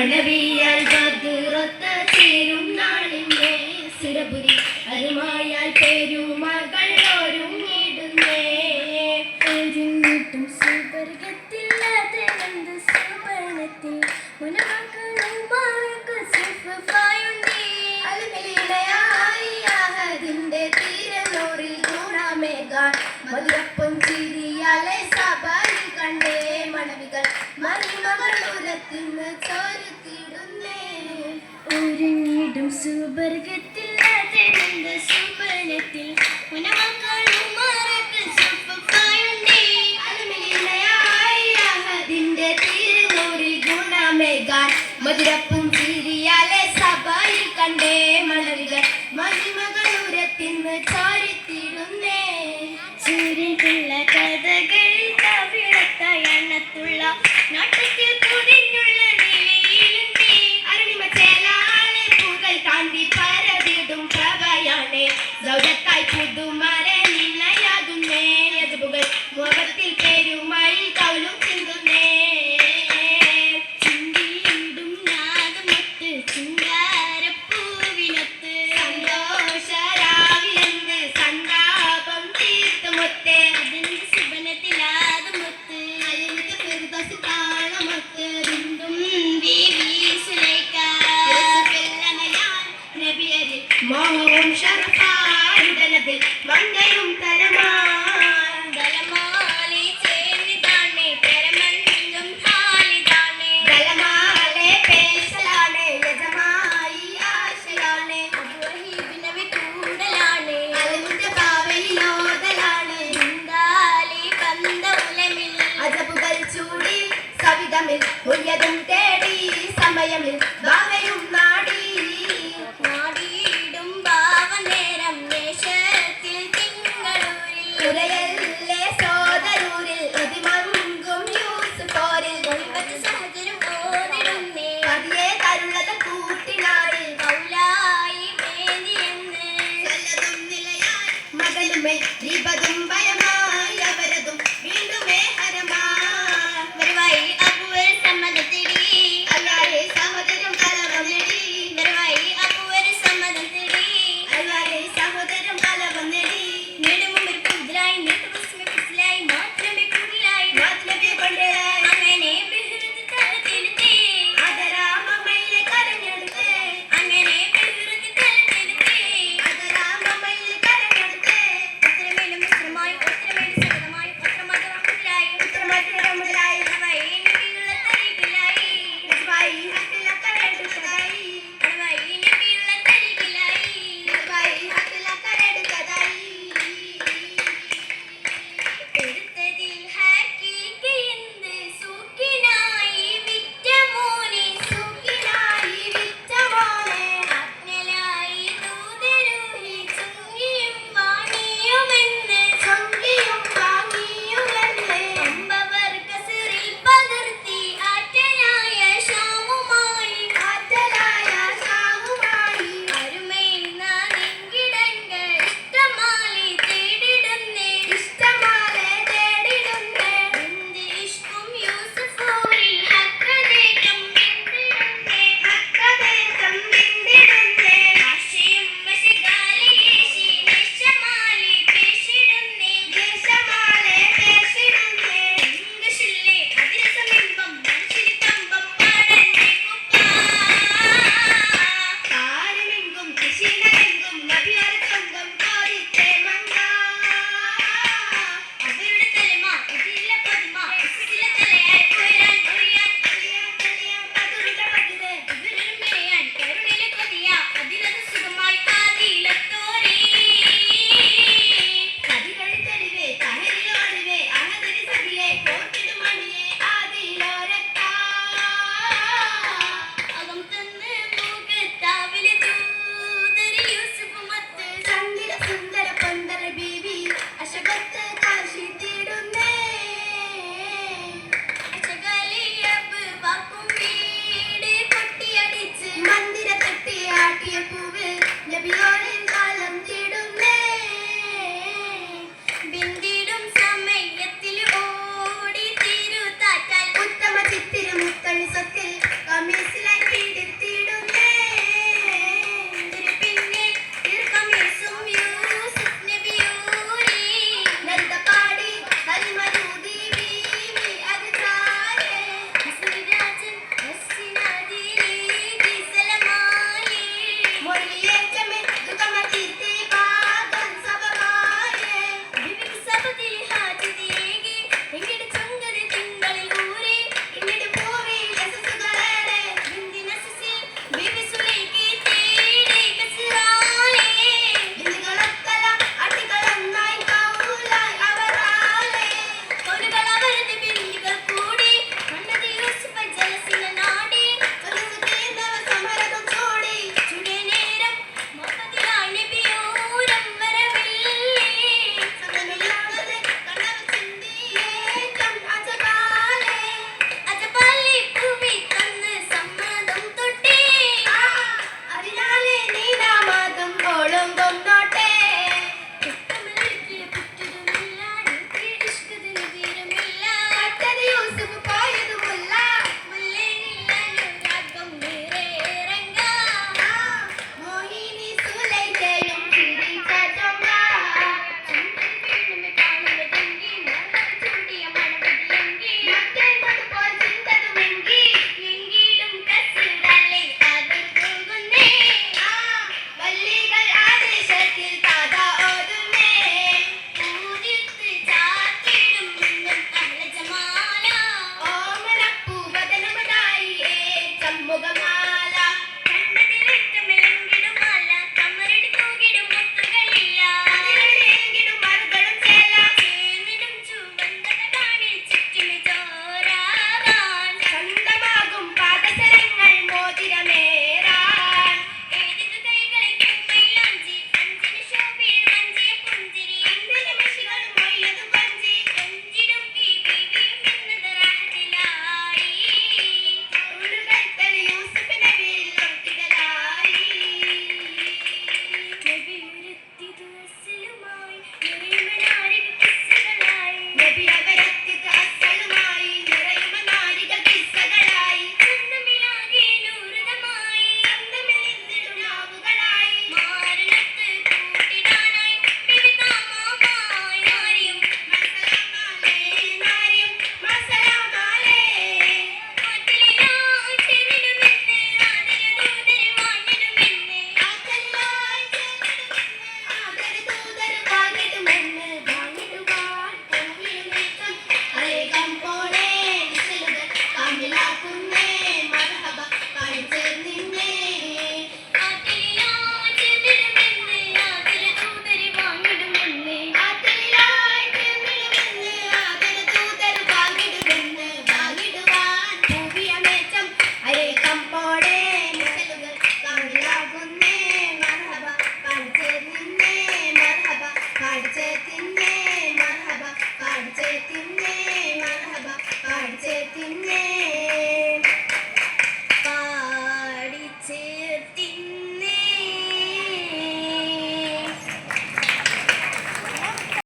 മഴവിയാൽ ബദുറത്ത ചേരും നാളിന്റെ സുരപുരി. അരുമായാൽ പെരുമകൾ ഒരുങ്ങിടുന്നേ. ഒരുങ്ങിട്ടും സുവർഗത്തില്ലാതെ എന്ത് സുവർണത്തിൽ മുനമക്കളും മാർക്ക് സുഫായുണ്ടേ അതിന്റെ തീരനോറിൽ കൂടാമേകാൻ മധുരപ്പം ചിരി സുബർഗത്തിൽ സുബനത്തിൽ ഉനമക്ക make me badum bayama.